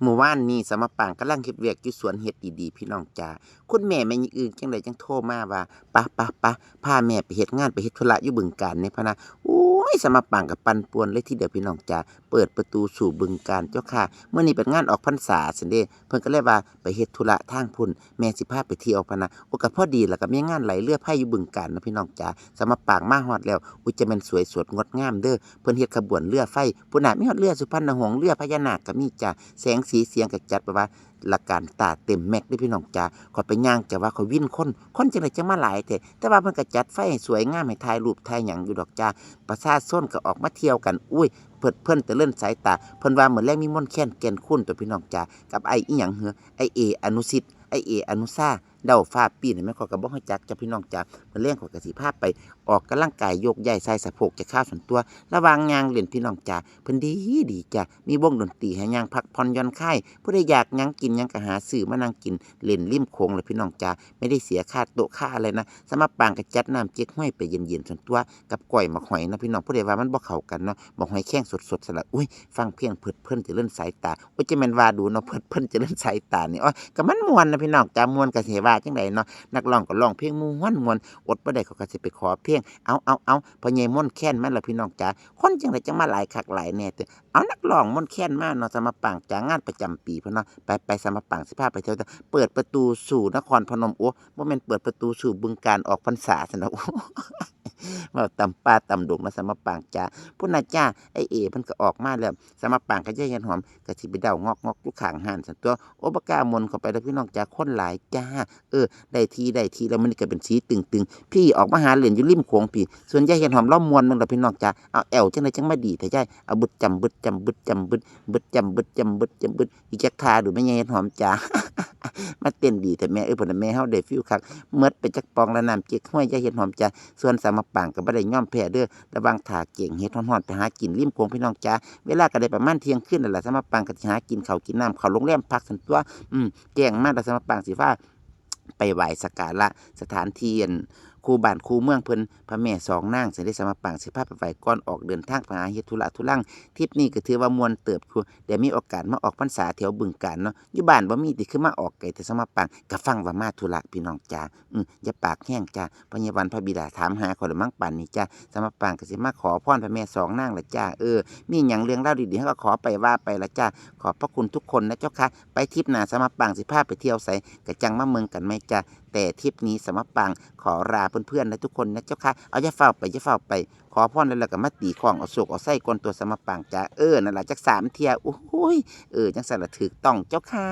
เมื่อวานนี้สมปางกำลังเฮ็ดเวียกอยู่สวนเฮ็ดดีๆพี่น้องจ๋าคุณแม่แม่ยิอื่นจังไดจังโทรมาว่าปะปะปะพาแม่ไปเฮ็ดงานไปเฮ็ดธุระอยู่บึงกาฬเนี่ยพะนะโอ้ ยสมาปางกับปันป่วนเลยที่เดียวพี่น้องจ๋าเปิดประตูสู่บึงกาฬเจ้าค่ะเมื่อนี้เป็นงานออกพรรษาซั่นเด้เพิ่นก็เลยว่าไปเฮ็ดธุระทางพุ่นแม่สิพาไปเที่ยวพะนะโอ้ก็พอดีแล้วก็มีงานไหลเรือดไผอยู่บึงกาฬนะพี่น้องจ๋าสมาปางมาฮอดแล้วอุ้ยจะแม่นสวยสดงดงามเด้อเพิ่นเฮ็ดขบวนเรือไฟพุ่นน่ะมีฮอดเรือสุพรรณหงส์เรือพญานาคก็มีจ้าแสงสีเสียงก็จัดแบบว่าละการตาเต็มแม็กด้พี่น้องจ๋าขอไปย่างจะว่าเขาวิ่นคนคนจังไรจะมาหลายแท้แต่ว่ามันก็จัดไฟสวยงามให้ถ่ายรูปถ่ายหยังอยู่ดอกจ้าประชาชนก็ออกมาเที่ยวกันอุ้ยเพิ่นเพิ่นแต่เล่นสายตาเพิ่นว่าเหมือนแรกมีมนต์แค้นแก่นคุณตัวพี่น้องจ๋ากับไออีหยังเหรอไอเออนุสิทธิ์ไอเออนุซา เดาฟ้าปีนี่แม่นขอยก็บ่ฮู้จักจ้ะพี่น้องจ๋ามื้อแลงขอยก็สิพาพไปออกกำลังกายโยกย้ายใส่สะโพกจะข้าวส่วนตัว ระว่างยางเล่นพี่น้องจ๋าเพิ่นดีดีจ้ะมีวงดนตรีให้ยางพักผ่อนย่อนคลายผู้ใดอยากยังกินยังก็หาซื้อมานั่งกินเล่นริมโขงเลยพี่น้องจ๋าไม่ได้เสียค่าโต๊ะค่าอะไรนะสำหรับปางก็จัดน้ำเจ๊กห้วยไปเย็นๆส่วนตัว กับก้อยมกหอยนะพี่น้องผู้ใดว่ามันบ่เข้ากันเนาะหมกหอยแข้งสดๆสลัดอุ้ยฟังเพียงเพิดเพิ่นจะเล่นสายตาโอ้ยจะแม่นว่าดูเนาะเพิดเพิ่นจะเล่นสายตานี่อ้อยก็มันมวนนะพี่น้องจ๋ามวนก็สิว่าจังไดเนาะนักร้องก็ร้องเพลงม่วนมวนอดบ่ได้เขาก็สิไปขอเพลงเอาเอาเอาพ่อใหญ่ม่นแค้นมาล่ะพี่น้องจ๋าคนจังไดจังมาหลายคักหลายแน่เด้อเอานักร้องมนแค้นมาเนาะสมาปังจ๋างานประจำปีเพิ่นเนาะไปไปสมาปังสิพาไปเที่ยวเปิดประตูสู่นครพนมโอ้บ่แม่นเปิดประตูสู่บึงการออกพรรษาซั่นเนาะ เว้าตำป้าตำดงมาสมาปังจ้าพุ่นน่ะจ้าไอเอเพิ่นก็ออกมาแล้วสมาปังก็จะเห็นหอมก็สิไปเดางอกงอกอยู่ข้างห้านซั่นตัวโอ้บ่กล้ามนเข้าไปแล้วพี่น้องจ้าคนหลายจ้า เออ ได้ทีได้ทีแล้วมันก็เป็นสีตึงๆ พี่ออกมาหาเหรียญอยู่ริมโขงพี่ ส่วนยายเห็นหอมล้อมมวนมึงล่ะพี่น้องจ้าเอาแอวจังไดจังมาดีแต่ยายเอาบึดจำบึดจำบึดจำบึดบึดจำบึดจำบึดจำบึดอีจักทาดูแม่ยายเห็นหอมจ้า มาเต้นดีแต่แม่เอ้ยพิ่นแม่เฮาได้ฟิวคักเมื่อไปจักปองละน้ำเจ๊กห้วยยาเห็นหอมจ้าส่วนสามปังก็บ่ได้ย่อมแพ้เด้อระวังถาเก่งเฮ็ดฮ้อนๆไปหากินริมโขงพี่น้องจ้าเวลาก็ได้ประมาณเที่ยงคืนนั่นล่ะสามปังก็สิหากินข้าวกินน้ำเข้าโรงแรมพักสันตัวอืมแจ้งมาแล้วสามปังสิฟ้าไปไหว้สักการะสถานที่อั่น คู่บ้านคู่เมืองเพิ่นพระแม่สองนางสิได้สมาปังสิพาพไปไหว้ก่อนออกเดินทางไปหาเฮ็ดธุระทุลังทริปนี้ก็ถือว่ามวนเติบคือเดี๋ยวมีโอกาสมาออกพรรษาแถวบึงกาฬเนาะอยู่บ้านบ่มีติคือมาออกไกลแต่สมาปังก็ฟังว่ามาธุระพี่น้องจ้าอืออย่าปากแห้งจ้าพญาวันพระบิดาถามหาขอละมั่งปันนี้จ้าสมาปังก็สิมาขอพรพระแม่สองนางละจ้าเออมีหยังเรื่องเล่าดีๆก็ขอไปว่าไปละจ้าขอบพระคุณทุกคนนะเจ้าค่ะไปทริปหน้าสมาปังสิพาพไปเที่ยวไสก็จังมาเมืองกันไหมจ้าแต่ทริปนี้สมปังขอลาเพื่อนๆนะทุกคนนะเจ้าค่ะเอาอย่าเฝ้าไปอย่าเฝ้าไป ขอพรแล้วแล้วก็มาตีของเอาโศกเอาไส้กลนตัวสมปังจ้าเออนั่นแหละจักสามเทียโอ้ยเออจังสันละถูกต้องเจ้าค่ะ